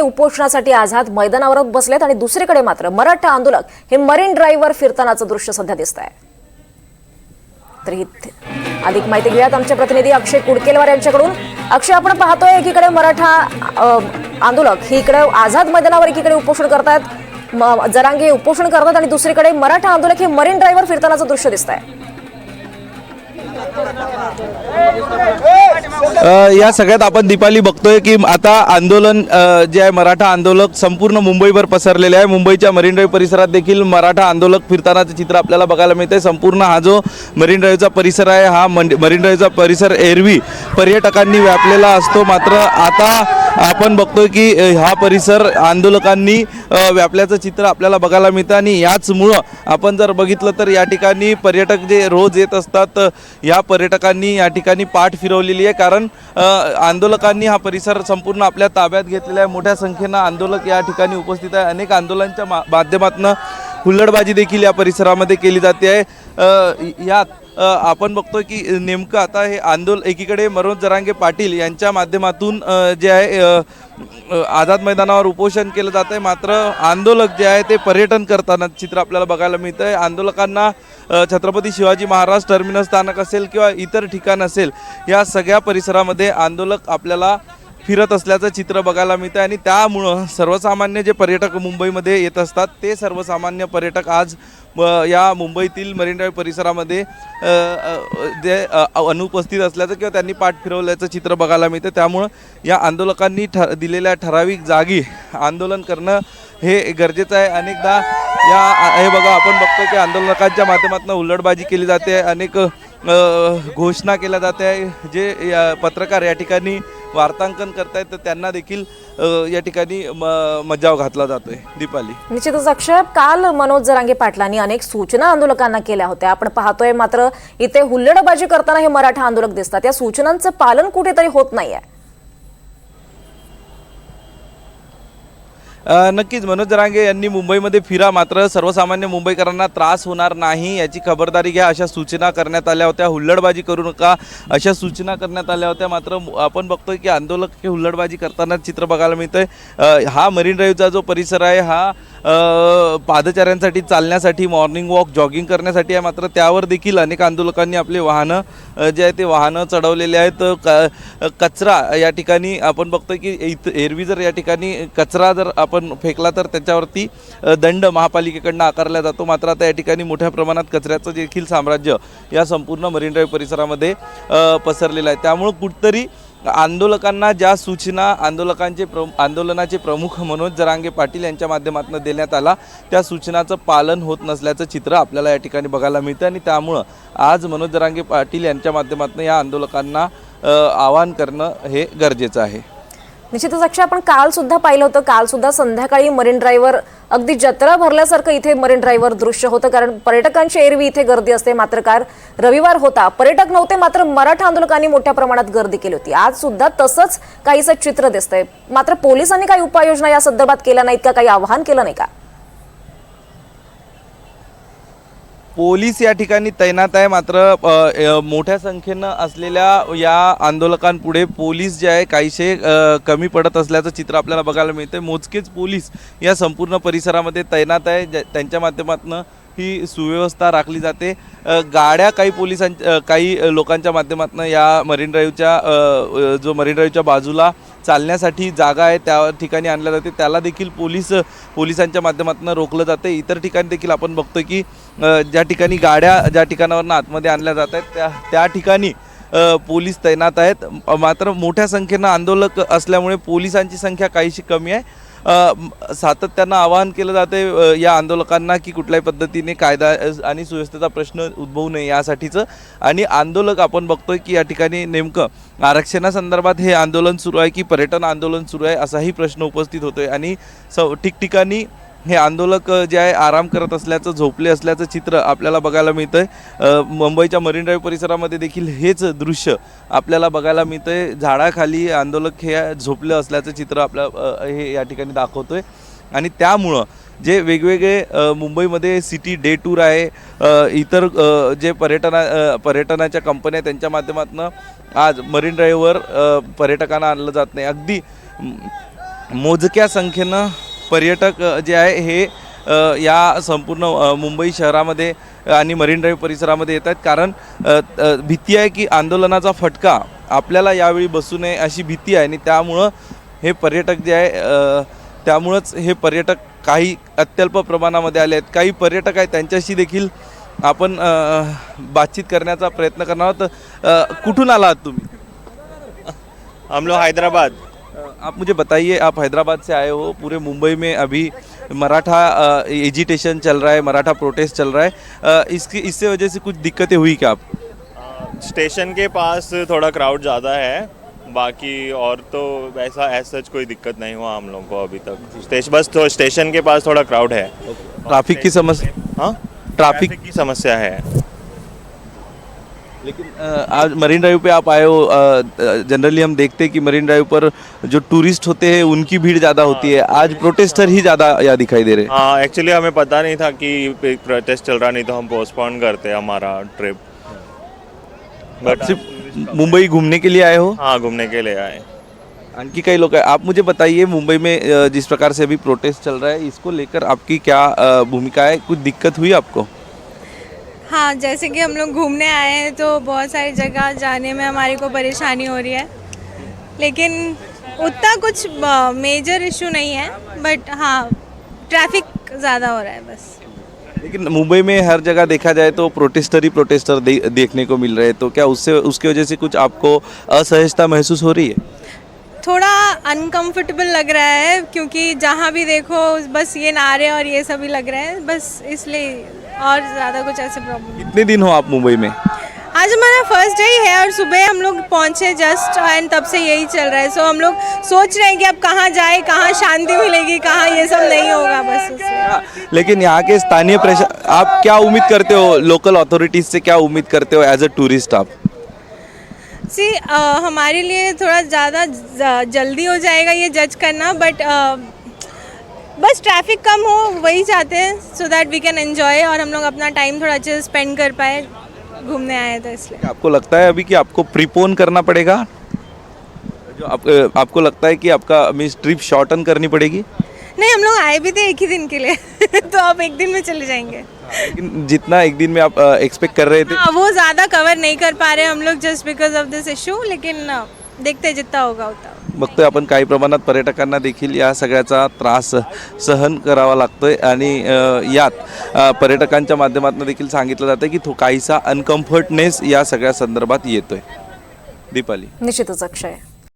उपोषणासाठी आझाद मैदानावर बसलेत आणि दुसरीकडे मात्र मराठा आंदोलक हे मरीन ड्राईव्हवर फिरतानाचं दृश्य सध्या दिसत आहे तर अधिक माहिती घेऊयात आमचे प्रतिनिधी अक्षय कुडकेलवार यांच्याकडून. अक्षय आपण पाहतोय एकीकडे मराठा आंदोलक ही इकडे आझाद मैदानावर एकीकडे उपोषण करतात जरांगे उपोषण करतात आणि दुसरीकडे मराठा आंदोलक हे मरीन ड्राईव्हवर फिरतानाचं दृश्य दिसत आहे या सगळ्यात आपण दीपाली बघतोय की आता आंदोलन जे आहे मराठा आंदोलक संपूर्ण मुंबईभर पसरलेले आहे. मुंबईच्या मरीन ड्राईव्ह परिसरात देखील मराठा आंदोलक फिरतानाचं चित्र आपल्याला बघायला मिळतंय. संपूर्ण हा जो मरीन ड्राईव्हचा परिसर आहे हा मंड- मरीन ड्राईव्हचा परिसर एरवी पर्यटकांनी व्यापलेला असतो. मात्र आता आपण बघतोय की हा परिसर आंदोलकांनी व्यापल्याचं चित्र आपल्याला बघायला मिळतं आणि याचमुळं आपण जर बघितलं तर या ठिकाणी पर्यटक जे रोज येत असतात या पर्यटकांनी या ठिकाणी पाठ फिरवलेली आहे. कारण आंदोलकांनी हा परिसर संपूर्ण आपल्या ताब्यात घेतलेला आहे. मोठ्या संख्येनं आंदोलक या ठिकाणी उपस्थित आहे. अनेक आंदोलनांच्या मा माध्यमातून हुल्लडबाजी देखील या परिसरामध्ये केली जाते आहे. यात आपण बघतोय की नेमकं आता हे आंदोलन एकीकडे मनोज जरांगे पाटील यांच्या माध्यमातून जे आहे आझाद मैदानावर उपोषण केलं जात आहे मात्र आंदोलक जे आहे ते पर्यटन करताना चित्र आपल्याला बघायला मिळतं आहे आंदोलकांना छत्रपती शिवाजी महाराज टर्मिनस स्थानक असेल किंवा इतर ठिकाण असेल या सगळ्या परिसरामध्ये आंदोलक आपल्याला फिरत असल्याचं चित्र बघायला मिळतं आणि त्यामुळं सर्वसामान्य जे पर्यटक मुंबईमध्ये येत असतात ते सर्वसामान्य पर्यटक आज या मुंबईतील मरीन ड्राईव्ह परिसरामध्ये जे अनुपस्थित असल्याचं किंवा त्यांनी पाठ फिरवल्याचं चित्र बघायला मिळतं त्यामुळं या आंदोलकांनी ठ दिलेल्या ठराविक जागी आंदोलन करणं हे गरजेचं आहे. अनेकदा या हे बघा आपण बघतो की आंदोलकांच्या माध्यमातून हुल्लडबाजी केली जाते. अनेक घोषणा केल्या जाते. आहे जे या पत्रकार या ठिकाणी वार्तांकन करतायत तर त्यांना देखील या ठिकाणी म मजाव घातला जातोय. दीपाली. निश्चितच अक्षय काल मनोज जरांगे पाटलांनी अनेक सूचना आंदोलकांना केल्या होत्या. आपण पाहतोय मात्र इथे हुल्लडबाजी करताना हे मराठा आंदोलक दिसतात. या सूचनांचं पालन कुठेतरी होत नाहीये. नक्कीच मनोज रांगे यांनी मुंबईमध्ये फिरा मात्र सर्वसामान्य मुंबईकरांना त्रास होणार नाही याची खबरदारी घ्या अशा सूचना करण्यात आल्या होत्या. हुल्लडबाजी करू नका अशा सूचना करण्यात आल्या होत्या. मात्र आपण बघतोय की आंदोलक हे हुल्लडबाजी करताना चित्र बघायला मिळतंय. हा मरीन ड्राईव्हचा जो परिसर आहे हा पादचाऱ्यांसाठी चालण्यासाठी मॉर्निंग वॉक जॉगिंग करण्यासाठी आहे. मात्र त्यावर देखील अनेक आंदोलकांनी आपले वाहनं जे आहे ते वाहनं चढवलेले आहेत. क कचरा या ठिकाणी आपण बघतोय की इथं एरवी जर या ठिकाणी कचरा जर आपण फेकला तर त्याच्यावरती दंड महापालिकेकडनं आकारला जातो. मात्र आता या ठिकाणी मोठ्या प्रमाणात कचऱ्याचं देखील साम्राज्य या संपूर्ण मरीन ड्राईव्ह परिसरामध्ये पसरलेलं आहे. त्यामुळं कुठतरी आंदोलकांना ज्या सूचना आंदोलकांचे प्र आंदोलनाचे प्रमुख मनोज जरांगे पाटील यांच्या माध्यमातून देण्यात आला त्या सूचनाचं पालन होत नसल्याचं चित्र आपल्याला या ठिकाणी बघायला मिळतं. आणि त्यामुळं आज मनोज जरांगे पाटील यांच्या माध्यमातून या आंदोलकांना आवाहन करणं हे गरजेचं आहे. निश्चितच अक्षय आपण काल सुद्धा पाहिलं होतं. काल सुद्धा संध्याकाळी मरीन ड्राईव्हवर अगदी जत्रा भरल्यासारखं इथे मरीन ड्राईव्हवर दृश्य होतं. कारण पर्यटकांची एरवी इथे गर्दी असते. मात्र काल रविवार होता. पर्यटक नव्हते मात्र मराठा आंदोलकांनी मोठ्या प्रमाणात गर्दी केली होती. आज सुद्धा तसंच काहीसं चित्र दिसतंय. मात्र पोलिसांनी काही उपाययोजना या संदर्भात केल्या नाहीत का? काही आवाहन केलं नाही का? पोलीस या ठिकाणी तैनात आहे. मात्र मोठ्या संख्येनं असलेल्या या आंदोलकांपुढे पोलीस जे आहे काहीसे कमी पडत असल्याचं चित्र आपल्याला बघायला मिळतं मोजकेच पोलीस या संपूर्ण परिसरामध्ये तैनात आहे. ज्या- त्यांच्या माध्यमातून ही सुव्यवस्था राखली जाते. गाड्या काही पोलिसांच्या काही लोकांच्या माध्यमातून या मरीन ड्राईव्हच्या जो मरीन ड्राईव्हच्या बाजूला चालण्यासाठी जागा आहे त्या ठिकाणी आणल्या जाते. त्याला देखील पोलीस पोलिसांच्या माध्यमातून रोखलं जाते. इतर ठिकाणी देखील आपण बघतो की ज्या ठिकाणी गाड्या ज्या ठिकाणावरनं आतमध्ये आणल्या जात आहेत त्या त्या ठिकाणी पोलीस तैनात आहेत. मात्र मोठ्या संख्येनं आंदोलक असल्यामुळे पोलिसांची संख्या काहीशी कमी आहे. सातत्यानं आवाहन केलं जाते या आंदोलकांना की कुठल्याही पद्धतीने कायदा आणि सुव्यवस्थेचा प्रश्न उद्भवू नये यासाठीचं. आणि आंदोलक आपण बघतोय की या ठिकाणी नेमकं आरक्षणासंदर्भात हे आंदोलन सुरू आहे की पर्यटन आंदोलन सुरू आहे असाही प्रश्न उपस्थित होतोय. आणि स ठिकठिकाणी हे आंदोलक जे आहे आराम करत असल्याचं झोपले असल्याचं चित्र आपल्याला बघायला मिळतं आहे मुंबईच्या मरीन ड्राईव्ह परिसरामध्ये देखील हेच दृश्य आपल्याला बघायला मिळतं आहे झाडाखाली आंदोलक हे झोपले असल्याचं चित्र आपल्या हे या ठिकाणी दाखवतो आहे आणि त्यामुळं जे वेगवेगळे मुंबईमध्ये सिटी डे टूर आहे इतर जे पर्यटना पर्यटनाच्या कंपन्या त्यांच्या माध्यमातून आज मरीन ड्राईव्हवर पर्यटकांना आणलं जात नाही. अगदी मोजक्या संख्येनं पर्यटक जे आहे हे या संपूर्ण मुंबई शहरामध्ये आणि मरीन ड्राईव्ह परिसरामध्ये येत आहेत कारण भीती आहे की आंदोलनाचा फटका आपल्याला यावेळी बसू नये अशी भीती आहे आणि त्यामुळं हे पर्यटक जे आहे त्यामुळंच हे पर्यटक काही अत्यल्प प्रमाणामध्ये आले आहेत. काही पर्यटक आहेत त्यांच्याशी देखील आपण बातचीत करण्याचा प्रयत्न करणार आहोत. कुठून आला आहात तुम्ही? हम लोग हैदराबाद. आप मुझे बताइए आप हैदराबाद से आए हो पूरे मुंबई में अभी मराठा एजिटेशन चल रहा है मराठा प्रोटेस्ट चल रहा है अ, इसकी इससे वजह से कुछ दिक्कतें हुई क्या आप? स्टेशन के पास थोड़ा क्राउड ज़्यादा है बाकी और तो वैसा ऐसा सच कोई दिक्कत नहीं हुआ हम लोग को अभी तक। स्टेशन बस तो स्टेशन के पास थोड़ा क्राउड है। ट्रैफ़िक की समस्या हाँ? ट्रैफ़िक की समस्या है। लेकिन आज मरीन ड्राइव पे आप आए हो जनरली हम देखते हैं कि मरीन ड्राइव पर जो टूरिस्ट होते हैं उनकी भीड़ ज़्यादा होती है आज प्रोटेस्टर ही ज़्यादा यहाँ दिखाई दे रहे हैं। हाँ एक्चुअली हमें पता नहीं था कि प्रोटेस्ट चल रहा नहीं तो हम पोस्टपोन करते हमारा ट्रिप बट सिर्फ़ मुंबई घूमने के लिए आए हो? हाँ घूमने के लिए आए। आणखी काही लोग हैं आप मुझे बताइए मुंबई में जिस प्रकार से अभी प्रोटेस्ट चल रहा है इसको लेकर आपकी क्या भूमिका है? कुछ दिक्कत हुई आपको? हाँ जैसे कि हम लोग घूमने आए हैं तो बहुत सारी जगह जाने में हमारी को परेशानी हो रही है। लेकिन उतना कुछ मेजर इशू नहीं है बट हाँ ट्रैफ़िक ज़्यादा हो रहा है बस। लेकिन मुंबई में हर जगह देखा जाए तो प्रोटेस्टर ही प्रोटेस्टर दे, देखने को मिल रहे हैं तो क्या उससे उसकी वजह से कुछ आपको असहजता महसूस हो रही है? थोड़ा अनकंफर्टेबल लग रहा है क्योंकि जहाँ भी देखो बस ये नारे और ये सभी लग रहे हैं बस इसलिए और ज़्यादा कुछ ऐसे प्रॉब्लम कितने दिन हो आप मुंबई में? आज हमारा फ़र्स्ट डे ही है और सुबह हम लोग पहुँचे जस्ट एंड तब से यही चल रहा है। सो हम लोग सोच रहे हैं कि अब कहाँ जाए कहाँ शांति मिलेगी कहाँ ये सब नहीं होगा बस उससे लेकिन यहाँ के स्थानीय प्रशा आप क्या उम्मीद करते हो? लोकल अथॉरिटीज से क्या उम्मीद करते हो एज अ टूरिस्ट आप? सी हमारे लिए थोड़ा ज़्यादा जल्दी हो जाएगा ये जज करना बट बस ट्रैफ़िक कम हो वही चाहते हैं so that we can enjoy और हम लोग अपना टाइम थोड़ा अच्छे से स्पेंड कर पाए घूमने आए तो इसलिए। आपको लगता है अभी कि आपको प्रीपोन करना पड़ेगा? जो आप, आपको लगता है कि आपका मीन्स ट्रिप शॉर्टन करनी पड़ेगी? नहीं हम लोग आए भी थे एक ही दिन के लिए तो आप एक दिन में चले जाएँगे। लेकिन जितना एक दिन में आप एक्सपेक्ट कर रहे थे। हाँ वो ज़्यादा कवर नहीं कर पा रहे हम लोग just because of this issue लेकिन देखते हैं जितना होगा उतना। बघतोय आपण काही प्रमाणात पर्यटकांना देखील या सगळ्याचा त्रास सहन करावा लागतोय आणि यात पर्यटकांच्या माध्यमातून देखील सांगितलं जातं की तो काहीसा अनकम्फर्टनेस या सगळ्या संदर्भात येतोय. दीपाली. निश्चितच अक्षय.